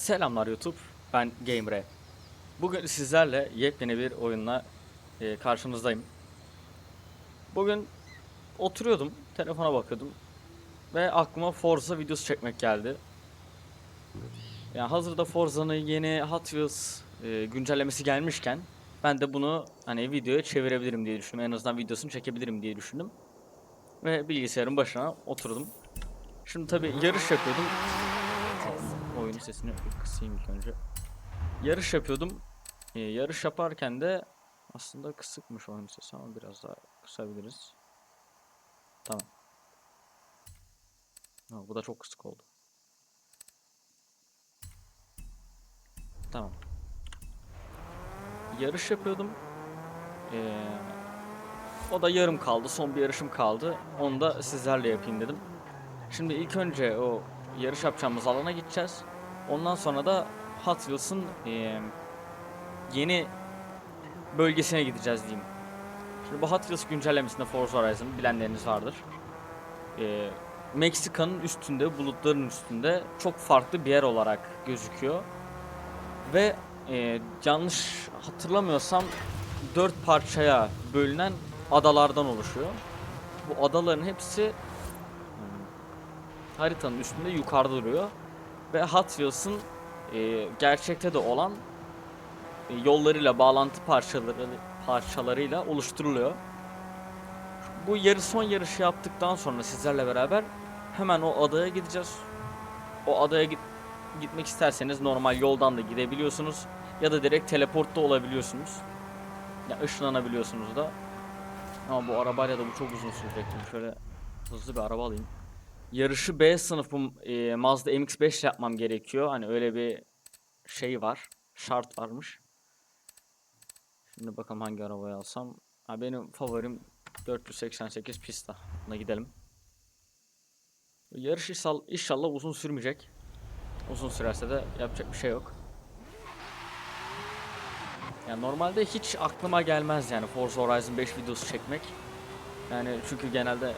Selamlar YouTube, ben Gamer'e. Bugün sizlerle yepyeni bir oyunla e, karşınızdayım. Bugün oturuyordum, telefona bakıyordum ve aklıma Forza videosu çekmek geldi. Yani hazırda Forza'nın yeni Hot Wheels e, güncellemesi gelmişken ben de bunu hani videoya çevirebilirim diye düşündüm. En azından videosunu çekebilirim diye düşündüm. Ve bilgisayarın başına oturdum. Şimdi tabi yarış yapıyordum. Oyunun sesini kısayım ilk önce. Yarış yapıyordum. Ee, yarış yaparken de aslında kısıkmış oyun sesi ama biraz daha kısabiliriz. Tamam. Ha, bu da çok kısık oldu. Tamam. Yarış yapıyordum. Ee, o da yarım kaldı. Son bir yarışım kaldı. Onu da sizlerle yapayım dedim. Şimdi ilk önce o yarış yapacağımız alana gideceğiz. Ondan sonra da Hot Wheels'ın eee, yeni bölgesine gideceğiz diyeyim. Şimdi bu Hot Wheels güncellemesinde Forza Horizon bilenleriniz vardır. Eee Meksika'nın üstünde, bulutların üstünde çok farklı bir yer olarak gözüküyor. Ve eee, yanlış hatırlamıyorsam dört parçaya bölünen adalardan oluşuyor. Bu adaların hepsi haritanın üstünde yukarıda duruyor. Ve Hot Wheels'ın e, gerçekte de olan e, yollarıyla, bağlantı parçaları parçalarıyla oluşturuluyor. Bu yarı son yarışı yaptıktan sonra sizlerle beraber hemen o adaya gideceğiz. O adaya git gitmek isterseniz normal yoldan da gidebiliyorsunuz ya da direkt teleportta olabiliyorsunuz. Ya ışınlanabiliyorsunuz da. Ama bu arabayla da bu çok uzun sürecektim. Şöyle hızlı bir araba alayım yarışı B sınıfım e, Mazda MX-5 yapmam gerekiyor. Hani öyle bir şey var. Şart varmış. Şimdi bakalım hangi arabayı alsam. Ha, benim favorim 488 Pista. Buna gidelim. Yarış inşallah, inşallah uzun sürmeyecek. Uzun sürerse de yapacak bir şey yok. Yani normalde hiç aklıma gelmez yani Forza Horizon 5 videosu çekmek. Yani çünkü genelde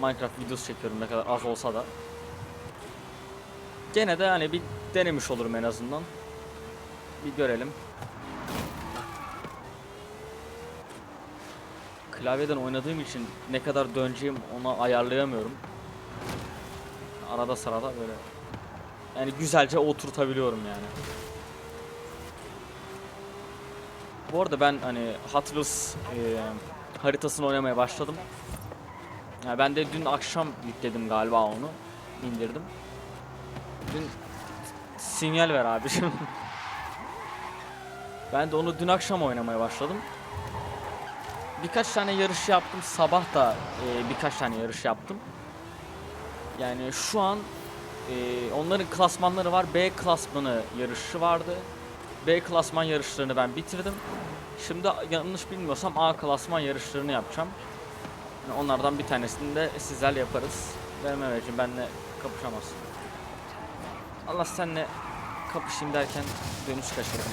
Minecraft videosu çekiyorum ne kadar az olsa da. Gene de hani bir denemiş olurum en azından. Bir görelim. Klavyeden oynadığım için ne kadar döneceğim ona ayarlayamıyorum. Arada sırada böyle. Yani güzelce oturtabiliyorum yani. Bu arada ben hani Hot Wheels e, haritasını oynamaya başladım. Ya ben de dün akşam yükledim galiba onu. indirdim. Dün sinyal ver abi. ben de onu dün akşam oynamaya başladım. Birkaç tane yarış yaptım. Sabah da e, birkaç tane yarış yaptım. Yani şu an e, onların klasmanları var. B klasmanı yarışı vardı. B klasman yarışlarını ben bitirdim. Şimdi yanlış bilmiyorsam A klasman yarışlarını yapacağım. Yani onlardan bir tanesini de sizlerle yaparız. Verme vereceğim benle kapışamazsın. Allah senle kapışayım derken dönüş kaçırdım.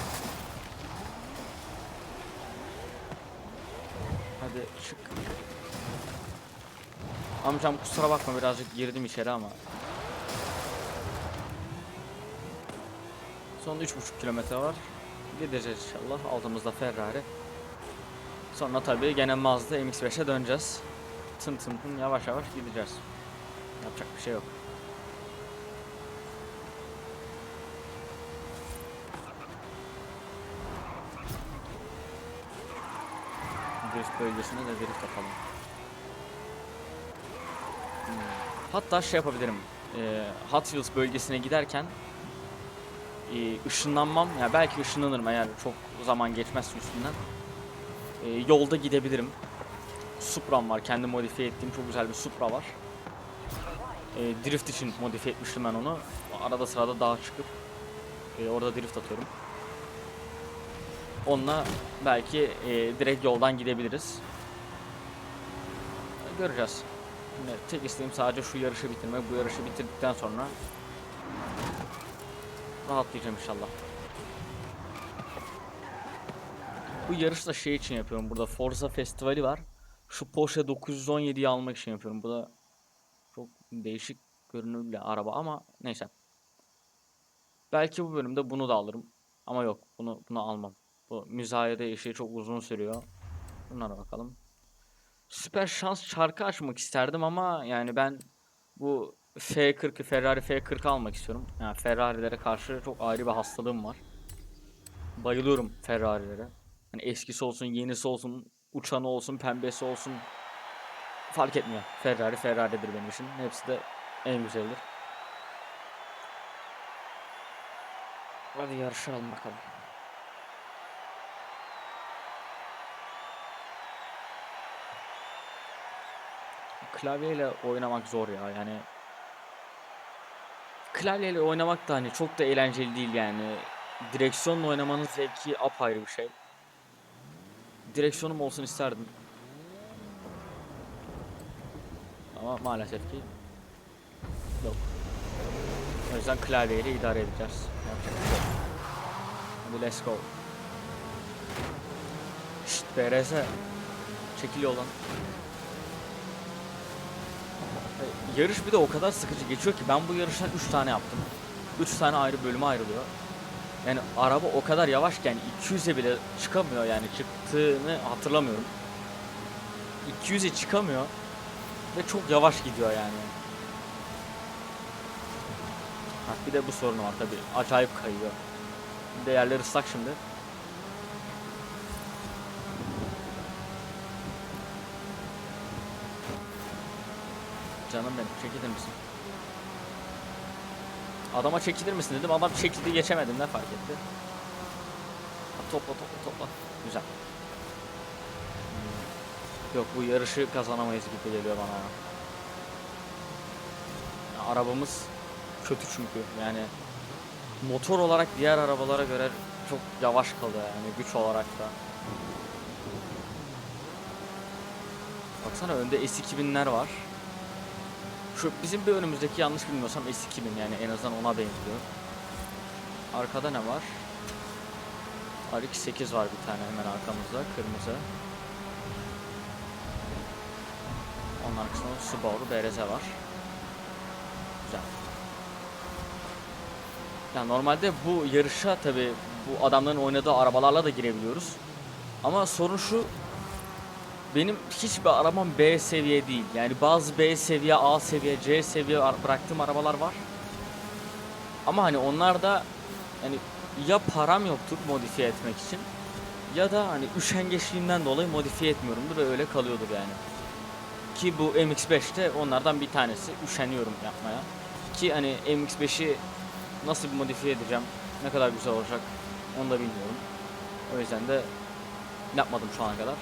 Hadi çık. Amcam kusura bakma birazcık girdim içeri ama. Son 3,5 kilometre var. Gideceğiz inşallah. Altımızda Ferrari. Sonra tabii gene Mazda MX-5'e döneceğiz tın tın tın yavaş yavaş gideceğiz. Yapacak bir şey yok. Drift bölgesinde de drift yapalım. Hmm. Hatta şey yapabilirim. Ee, Hot Wheels bölgesine giderken e, ışınlanmam. Ya yani belki ışınlanırım eğer çok zaman geçmezse üstünden. E, yolda gidebilirim. Supra'm var. Kendi modifiye ettiğim çok güzel bir Supra var. E, drift için modifiye etmiştim ben onu. Arada sırada dağa çıkıp e, orada drift atıyorum. Onunla belki e, direkt yoldan gidebiliriz. Göreceğiz. Şimdi tek isteğim sadece şu yarışı bitirmek. Bu yarışı bitirdikten sonra rahatlayacağım inşallah. Bu yarışı da şey için yapıyorum. Burada Forza Festivali var. Şu Porsche 917'yi almak için yapıyorum. Bu da çok değişik görünümlü araba ama neyse. Belki bu bölümde bunu da alırım. Ama yok bunu bunu almam. Bu müzayede işi çok uzun sürüyor. Bunlara bakalım. Süper şans çarkı açmak isterdim ama yani ben bu F40'ı Ferrari F40 almak istiyorum. Yani Ferrari'lere karşı çok ayrı bir hastalığım var. Bayılıyorum Ferrari'lere. Hani eskisi olsun, yenisi olsun, uçanı olsun, pembesi olsun. Fark etmiyor. Ferrari Ferrari'dir benim için. Hepsi de en güzeldir. Hadi yarışalım bakalım. Klavyeyle oynamak zor ya yani. Klavyeyle oynamak da hani çok da eğlenceli değil yani. Direksiyonla oynamanın zevki apayrı bir şey. Direksiyonum olsun isterdim. Ama maalesef ki yok. O yüzden klavyeyle idare edeceğiz. Hadi let's go. Şşt BRS. Çekil yoldan. E, Yarış bir de o kadar sıkıcı geçiyor ki ben bu yarıştan 3 tane yaptım. 3 tane ayrı bölüme ayrılıyor. Yani araba o kadar yavaş ki yani 200'e bile çıkamıyor yani çıktığını hatırlamıyorum. 200'e çıkamıyor ve çok yavaş gidiyor yani. Ha, bir de bu sorunu var tabi acayip kayıyor. Bir de yerler ıslak şimdi. Canım benim çekilir misin? Adama çekilir misin dedim adam çekildi geçemedim ne fark etti. Topla topla topla. Güzel. Yok bu yarışı kazanamayız gibi geliyor bana ya. Ya arabamız kötü çünkü yani motor olarak diğer arabalara göre çok yavaş kalıyor yani güç olarak da. Baksana önde S2000'ler var. Şu bizim bir önümüzdeki yanlış bilmiyorsam S2000 yani en azından ona benziyor. Arkada ne var? RX-8 var bir tane hemen arkamızda kırmızı. Onun arkasında Subaru BRZ var. Güzel. Ya normalde bu yarışa tabi bu adamların oynadığı arabalarla da girebiliyoruz. Ama sorun şu benim hiçbir arabam B seviye değil. Yani bazı B seviye, A seviye, C seviye bıraktığım arabalar var. Ama hani onlar da yani ya param yoktur modifiye etmek için ya da hani üşengeçliğimden dolayı modifiye etmiyorumdur ve öyle kalıyordur yani. Ki bu MX-5'te onlardan bir tanesi. Üşeniyorum yapmaya. Ki hani MX-5'i nasıl bir modifiye edeceğim, ne kadar güzel olacak onu da bilmiyorum. O yüzden de yapmadım şu ana kadar.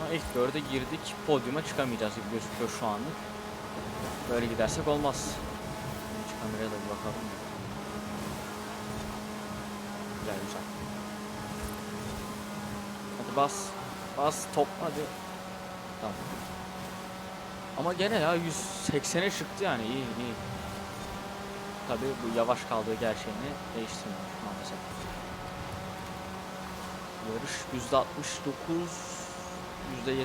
Ama ilk dörde girdik. Podyuma çıkamayacağız gibi gözüküyor şu anlık. Böyle gidersek olmaz. Şu kameraya da bir bakalım. Güzel güzel. Hadi bas. Bas top hadi. Tamam. Ama gene ya 180'e çıktı yani iyi iyi. Tabi bu yavaş kaldığı gerçeğini değiştirmiyor maalesef. Yarış %69 %70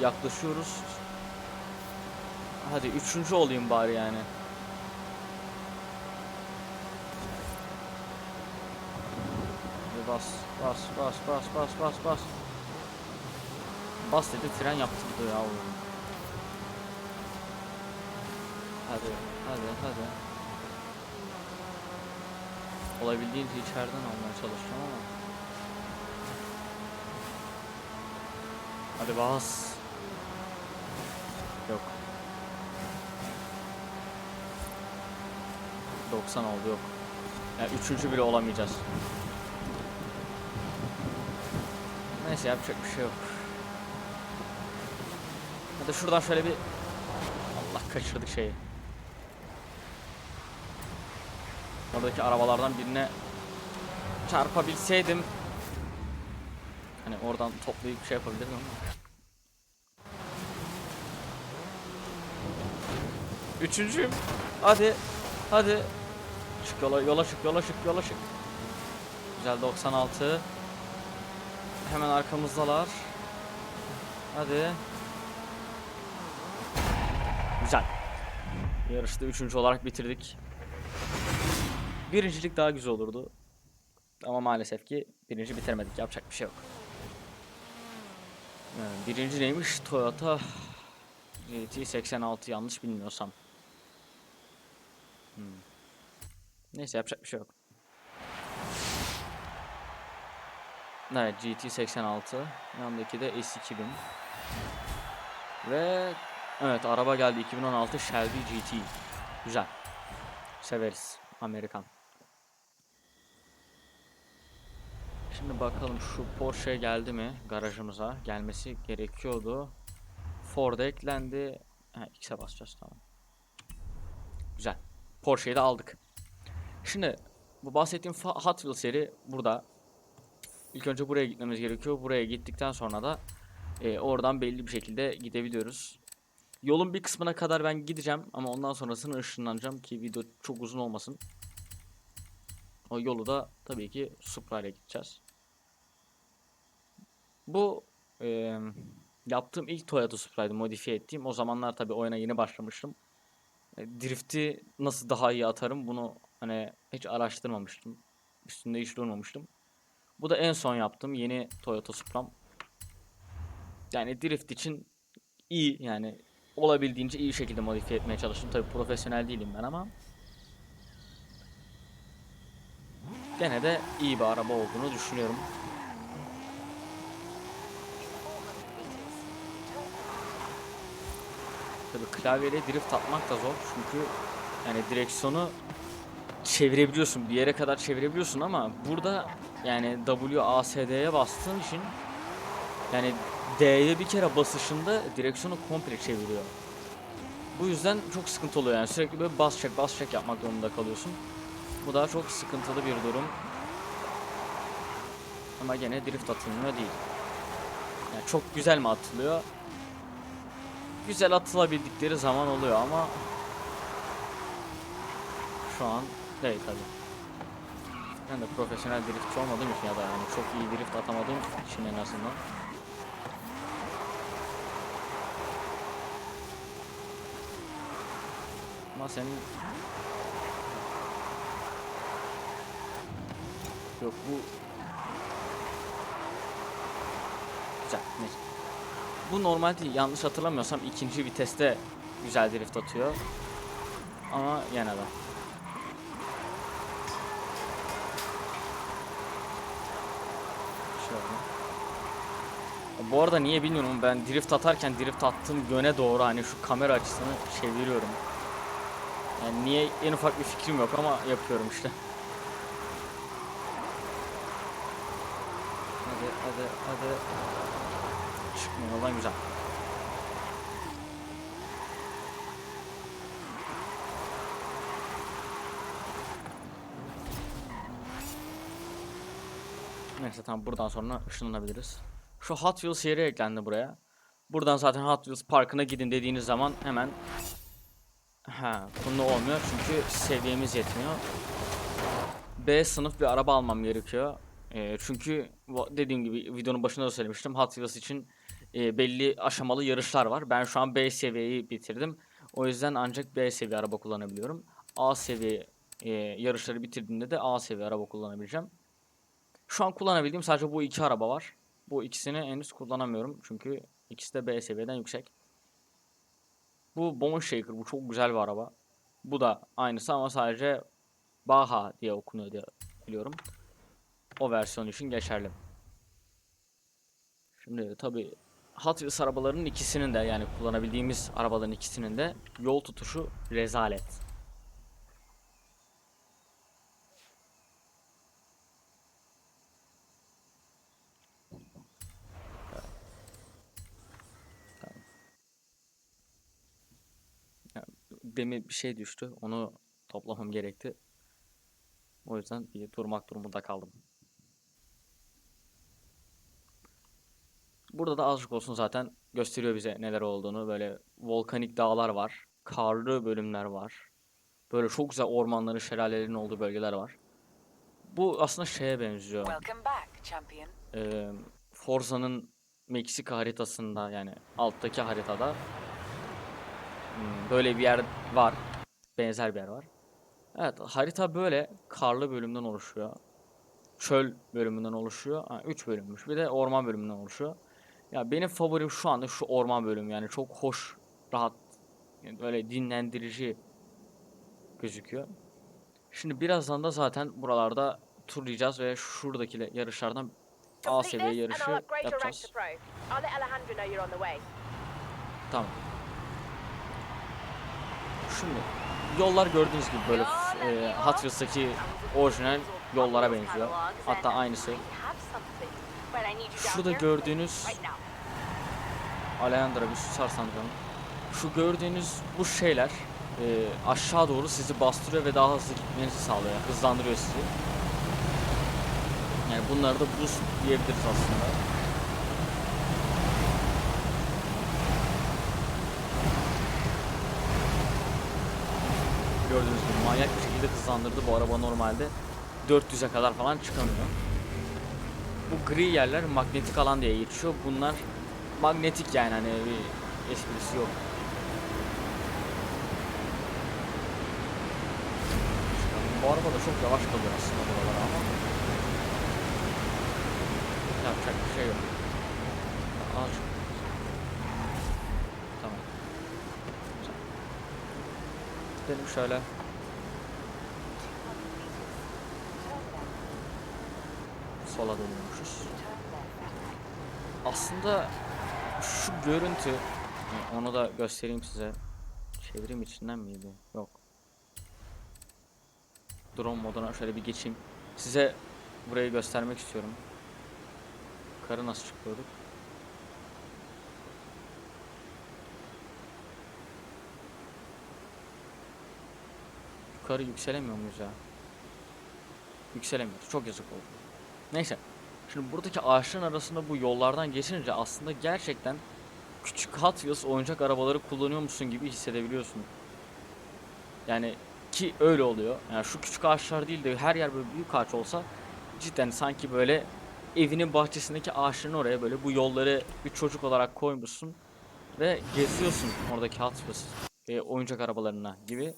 yaklaşıyoruz. Hadi üçüncü olayım bari yani. Hadi bas, bas, bas, bas, bas, bas, bas. Bas dedi fren yaptırdı ya. Hadi, hadi, hadi. Olabildiğince içeriden almaya çalışacağım ama. Hadi bas. Yok. 90 oldu yok. Yani üçüncü bile olamayacağız. Neyse yapacak bir şey yok. Hadi şuradan şöyle bir Allah kaçırdık şeyi. Oradaki arabalardan birine çarpabilseydim Hani oradan toplayıp şey yapabilirim ama. Üçüncüyüm. Hadi. Hadi. Çık yola, yola çık, yola çık, yola çık. Güzel 96. Hemen arkamızdalar. Hadi. Güzel. Yarışta üçüncü olarak bitirdik. Birincilik daha güzel olurdu. Ama maalesef ki birinci bitiremedik. Yapacak bir şey yok. Ee, birinci neymiş? Toyota GT86 yanlış bilmiyorsam. Hmm. Neyse yapacak bir şey yok. Evet GT86. Yanındaki de S2000. Ve evet araba geldi 2016 Shelby GT. Güzel. Severiz. Amerikan. Şimdi bakalım şu Porsche geldi mi garajımıza? Gelmesi gerekiyordu. Ford eklendi. Ha, X'e basacağız tamam. Güzel. Porsche'yi de aldık. Şimdi bu bahsettiğim Hot Wheels seri burada. İlk önce buraya gitmemiz gerekiyor. Buraya gittikten sonra da e, oradan belli bir şekilde gidebiliyoruz. Yolun bir kısmına kadar ben gideceğim ama ondan sonrasını ışınlanacağım ki video çok uzun olmasın. O yolu da tabii ki Supra ile gideceğiz. Bu e, yaptığım ilk Toyota Supra'ydı modifiye ettiğim. O zamanlar tabii oyuna yeni başlamıştım. E, Drift'i nasıl daha iyi atarım bunu hani hiç araştırmamıştım. Üstünde hiç durmamıştım. Bu da en son yaptığım yeni Toyota Supra'm. Yani drift için iyi yani olabildiğince iyi şekilde modifiye etmeye çalıştım. Tabii profesyonel değilim ben ama gene de iyi bir araba olduğunu düşünüyorum. Tabii klavyeyle drift atmak da zor çünkü yani direksiyonu çevirebiliyorsun bir yere kadar çevirebiliyorsun ama burada yani WASD'ye bastığın için yani D'ye bir kere basışında direksiyonu komple çeviriyor. Bu yüzden çok sıkıntı oluyor yani sürekli böyle bas çek bas çek yapmak durumunda kalıyorsun. Bu da çok sıkıntılı bir durum. Ama gene drift atılmıyor değil. Yani çok güzel mi atılıyor? Güzel atılabildikleri zaman oluyor ama şu an değil tabi. Ben de profesyonel driftçi olmadığım için ya da yani çok iyi drift atamadığım için en azından. Ama senin Yok bu Güzel neyse. Bu normalde yanlış hatırlamıyorsam ikinci viteste güzel drift atıyor. Ama yine de. Şöyle. Bu arada niye bilmiyorum ben drift atarken drift attığım yöne doğru hani şu kamera açısını çeviriyorum. Yani niye en ufak bir fikrim yok ama yapıyorum işte. Hadi hadi hadi. Çıkmıyor yoldan güzel. Neyse tamam buradan sonra ışınlanabiliriz. Şu Hot Wheels yeri eklendi buraya. Buradan zaten Hot Wheels parkına gidin dediğiniz zaman hemen Ha, bunda olmuyor çünkü seviyemiz yetmiyor. B sınıf bir araba almam gerekiyor. Ee, çünkü dediğim gibi videonun başında da söylemiştim. Hot Wheels için e, belli aşamalı yarışlar var. Ben şu an B seviyeyi bitirdim. O yüzden ancak B seviye araba kullanabiliyorum. A seviye e, yarışları bitirdiğimde de A seviye araba kullanabileceğim. Şu an kullanabildiğim sadece bu iki araba var. Bu ikisini henüz kullanamıyorum çünkü ikisi de B seviyeden yüksek. Bu Bone Shaker bu çok güzel bir araba. Bu da aynısı ama sadece Baha diye okunuyor diye biliyorum. O versiyon için geçerli. Şimdi tabi Hot Wheels arabalarının ikisinin de yani kullanabildiğimiz arabaların ikisinin de yol tutuşu rezalet. Demin bir şey düştü. Onu toplamam gerekti. O yüzden bir durmak durumunda kaldım. Burada da azıcık olsun zaten gösteriyor bize neler olduğunu. Böyle volkanik dağlar var. Karlı bölümler var. Böyle çok güzel ormanların, şelalelerin olduğu bölgeler var. Bu aslında şeye benziyor. Back. Ee, Forza'nın Meksika haritasında yani alttaki haritada hmm, böyle bir yer var. Benzer bir yer var. Evet, harita böyle karlı bölümden oluşuyor. Çöl bölümünden oluşuyor. Ha, üç bölümmüş. Bir de orman bölümünden oluşuyor. Ya benim favorim şu anda şu orman bölümü yani çok hoş, rahat, yani böyle dinlendirici gözüküyor. Şimdi birazdan da zaten buralarda turlayacağız ve şuradaki yarışlardan A seviye yarışı yapacağız. Tamam. Şimdi yollar gördüğünüz gibi böyle e, Hot Wheels'taki orijinal yollara benziyor. Hatta aynısı. Şurada gördüğünüz Alejandra bir susarsan canım. Şu gördüğünüz bu şeyler e, aşağı doğru sizi bastırıyor ve daha hızlı gitmenizi sağlıyor. Yani hızlandırıyor sizi. Yani bunları da boost diyebiliriz aslında. Gördüğünüz gibi manyak bir şekilde hızlandırdı. Bu araba normalde 400'e kadar falan çıkamıyor. Bu gri yerler magnetik alan diye geçiyor. Bunlar magnetik yani hani bir esprisi yok. Bu araba da çok yavaş kalıyor aslında buralara ama yapacak bir şey yok. Al Tamam. Gidelim şöyle. Sola dönüyormuşuz. Aslında şu görüntü e, onu da göstereyim size. Çevireyim içinden miydi? Yok. Drone moduna şöyle bir geçeyim. Size burayı göstermek istiyorum. Yukarı nasıl çıkıyorduk? Yukarı yükselemiyor muyuz ya? Yükselemiyoruz. Çok yazık oldu. Neyse. Şimdi buradaki ağaçların arasında bu yollardan geçince aslında gerçekten küçük Hot Wheels oyuncak arabaları kullanıyormuşsun gibi hissedebiliyorsun. Yani ki öyle oluyor. Yani şu küçük ağaçlar değil de her yer böyle büyük ağaç olsa cidden sanki böyle evinin bahçesindeki ağaçların oraya böyle bu yolları bir çocuk olarak koymuşsun ve geziyorsun oradaki Hot Wheels e, oyuncak arabalarına gibi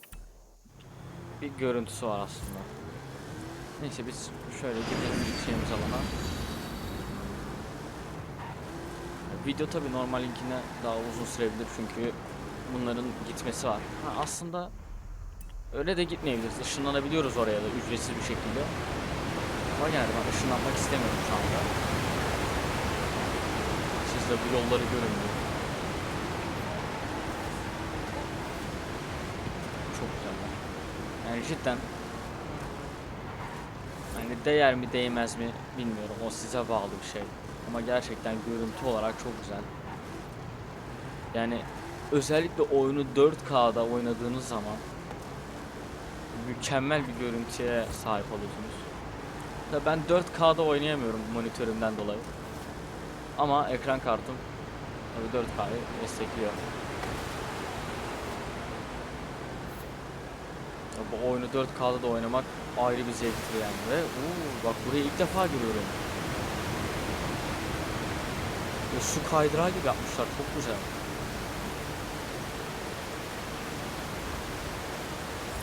bir görüntüsü var aslında. Neyse biz şöyle gidelim gideceğimiz alana. Video tabi normal linkine daha uzun sürebilir çünkü bunların gitmesi var. Ha, aslında öyle de gitmeyebiliriz. Işınlanabiliyoruz oraya da ücretsiz bir şekilde. Ama yani ben ışınlanmak istemiyorum şu anda. Siz de bu yolları görün diye. Çok güzeller. Yani cidden Hani değer mi değmez mi bilmiyorum. O size bağlı bir şey. Ama gerçekten görüntü olarak çok güzel. Yani özellikle oyunu 4K'da oynadığınız zaman mükemmel bir görüntüye sahip oluyorsunuz. Tabii ben 4K'da oynayamıyorum monitörümden dolayı. Ama ekran kartım tabii 4K'yı destekliyor. Bu oyunu 4K'da da oynamak ayrı bir zevktir yani ve uuu bak burayı ilk defa görüyorum. Ve su kaydırağı gibi yapmışlar çok güzel.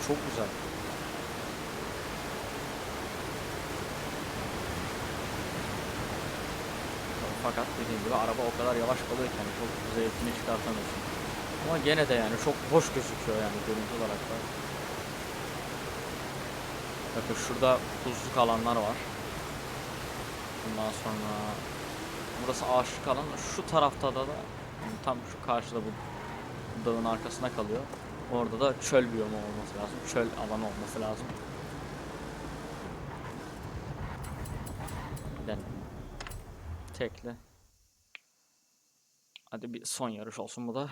Çok güzel. Fakat dediğim gibi araba o kadar yavaş kalıyor yani çok zevkini çıkartamıyorsun. Ama gene de yani çok hoş gözüküyor yani görüntü olarak da. Bakın şurada tuzluk alanlar var. Bundan sonra burası ağaçlık alan. Şu tarafta da, da tam şu karşıda bu dağın arkasına kalıyor. Orada da çöl biyomu olması lazım. Çöl alanı olması lazım. Gidelim. Tekle. Hadi bir son yarış olsun bu da.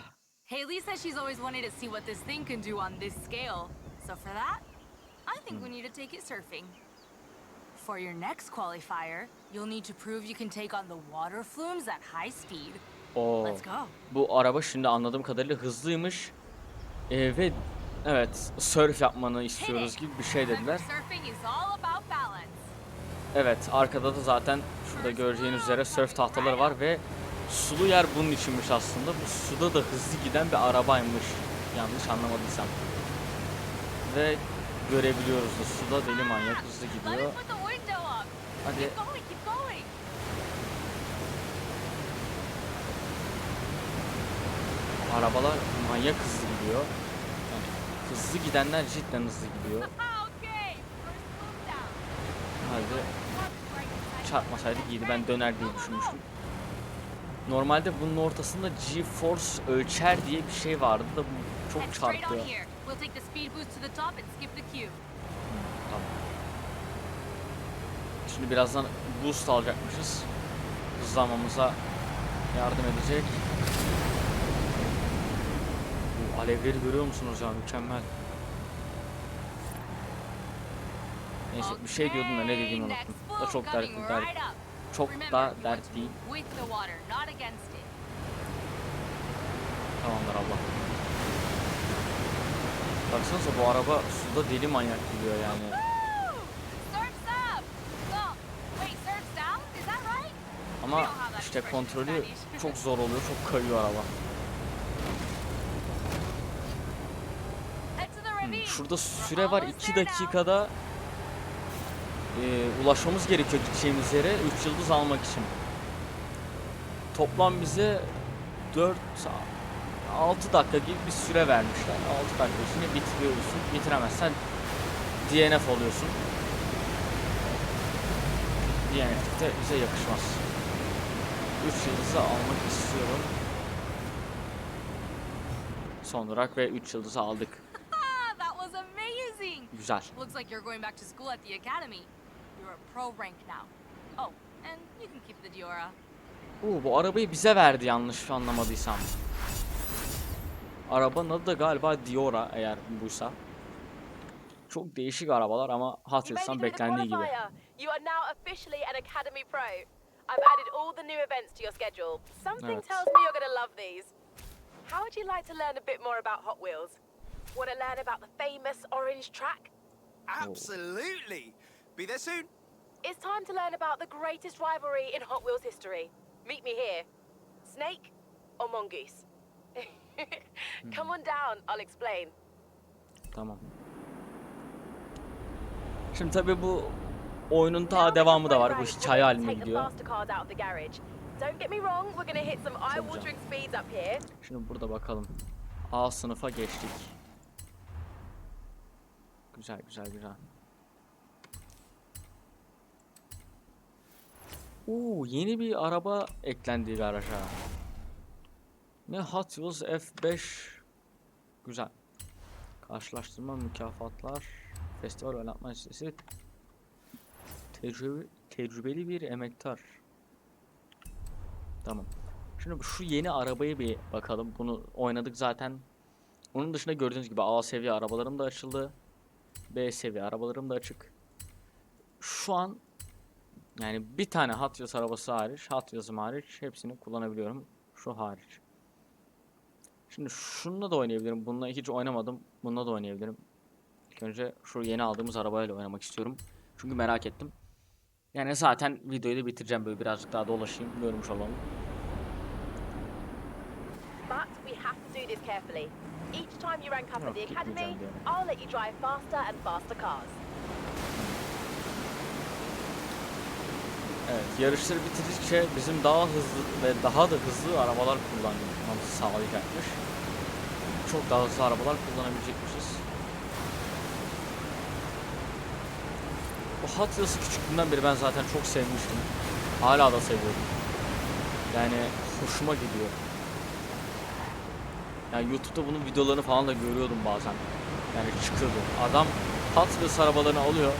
Haley says she's always wanted to see what this thing can do on this scale. So for that, I think we need to take it surfing. For your next qualifier, you'll need to prove you can take on the water flumes at high speed. Oo. Let's go. Bu araba şimdi anladığım kadarıyla hızlıymış. Ee, ve evet surf yapmanı istiyoruz gibi bir şey dediler. Evet arkada da zaten şurada göreceğiniz üzere surf tahtaları var ve sulu yer bunun içinmiş aslında. Bu suda da hızlı giden bir arabaymış. Yanlış anlamadıysam. Ve görebiliyoruz da suda deli manyak hızlı gidiyor. Hadi arabalar manyak hızlı gidiyor. Yani hızlı gidenler cidden hızlı gidiyor. Hadi çarpmasaydı iyiydi. Ben döner diye düşünmüştüm. Normalde bunun ortasında G-Force ölçer diye bir şey vardı da bu çok çarptı. Tamam. Şimdi birazdan boost alacakmışız. Hızlanmamıza yardım edecek. Bu alevleri görüyor musunuz ya? Mükemmel. Neyse bir şey diyordum da ne dediğimi unuttum. Da çok dert, dert. Çok da dert değil. Tamamdır abla. Baksanıza bu araba suda deli manyak gidiyor yani. Ama işte kontrolü çok zor oluyor, çok kayıyor araba. Hmm. Şurada süre var almost 2 there now. dakikada e, ulaşmamız gerekiyor gideceğimiz yere 3 yıldız almak için. Toplam bize 4 6 dakika gibi bir süre vermişler. 6 dakika içinde bitiriyorsun. Bitiremezsen DNF oluyorsun. DNF de bize yakışmaz. 3 yıldızı almak istiyorum. Son olarak ve 3 yıldızı aldık. Güzel. Looks like you're going back to school at the academy. You're a pro rank now. Oh, and you can keep the Diora. Oo, bu arabayı bize verdi yanlış anlamadıysam. Arabanın adı da galiba Diora eğer buysa. Çok değişik arabalar ama Hot Wheels'tan beklendiği gibi. You are now officially an Academy Pro. I've added all the new events to your schedule. Something Evet. tells me you're going to love these. How would you like to learn a bit more about Hot Wheels? Want to learn about the famous orange track? Absolutely. Be there soon. It's time to learn about the greatest rivalry in Hot Wheels history. Meet me here. Snake or Mongoose? Come on down, I'll explain. Tamam. Şimdi tabii bu oyunun Now daha make a devamı da var. Bu hikaye haline gidiyor. Şimdi burada bakalım. A sınıfa geçtik. Güzel güzel güzel. Oo yeni bir araba eklendi garaja. Ne Hot Wheels F5. Güzel. Karşılaştırma mükafatlar. Festival oynatma listesi. Tecrübe, tecrübeli bir emektar. Tamam. Şimdi şu yeni arabayı bir bakalım. Bunu oynadık zaten. Onun dışında gördüğünüz gibi A seviye arabalarım da açıldı. B seviye arabalarım da açık. Şu an yani bir tane Hot Wheels arabası hariç, Hot Wheels'ım hariç hepsini kullanabiliyorum. Şu hariç. Şimdi şununla da oynayabilirim. Bununla hiç oynamadım. Bununla da oynayabilirim. İlk önce şu yeni aldığımız arabayla oynamak istiyorum. Çünkü merak ettim. Yani zaten videoyu da bitireceğim böyle birazcık daha dolaşayım. Görmüş olalım. But we have to do this carefully. Each time you rank up at the academy. I'll let you drive faster and faster cars. Evet, yarışları bitirdikçe bizim daha hızlı ve daha da hızlı arabalar kullanmamızı sağlayacakmış. Çok daha hızlı arabalar kullanabilecekmişiz. Bu Hot Wheels'ı küçüklüğümden beri ben zaten çok sevmiştim. Hala da seviyorum. Yani hoşuma gidiyor. Yani YouTube'da bunun videolarını falan da görüyordum bazen. Yani çıkıyordu. Adam Hot Wheels arabalarını alıyor.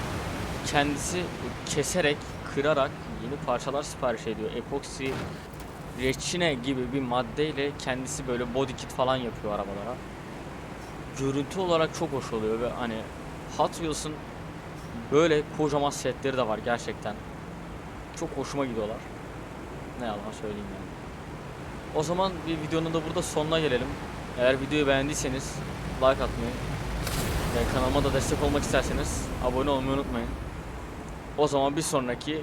Kendisi keserek, kırarak yeni parçalar sipariş ediyor. Epoksi, reçine gibi bir maddeyle kendisi böyle body kit falan yapıyor arabalara. Görüntü olarak çok hoş oluyor ve hani Hot Wheels'ın böyle kocaman setleri de var gerçekten. Çok hoşuma gidiyorlar. Ne yalan söyleyeyim yani. O zaman bir videonun da burada sonuna gelelim. Eğer videoyu beğendiyseniz like atmayı ve kanalıma da destek olmak isterseniz abone olmayı unutmayın. O zaman bir sonraki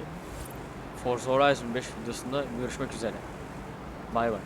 Forza Horizon 5 videosunda görüşmek üzere. Bay bay.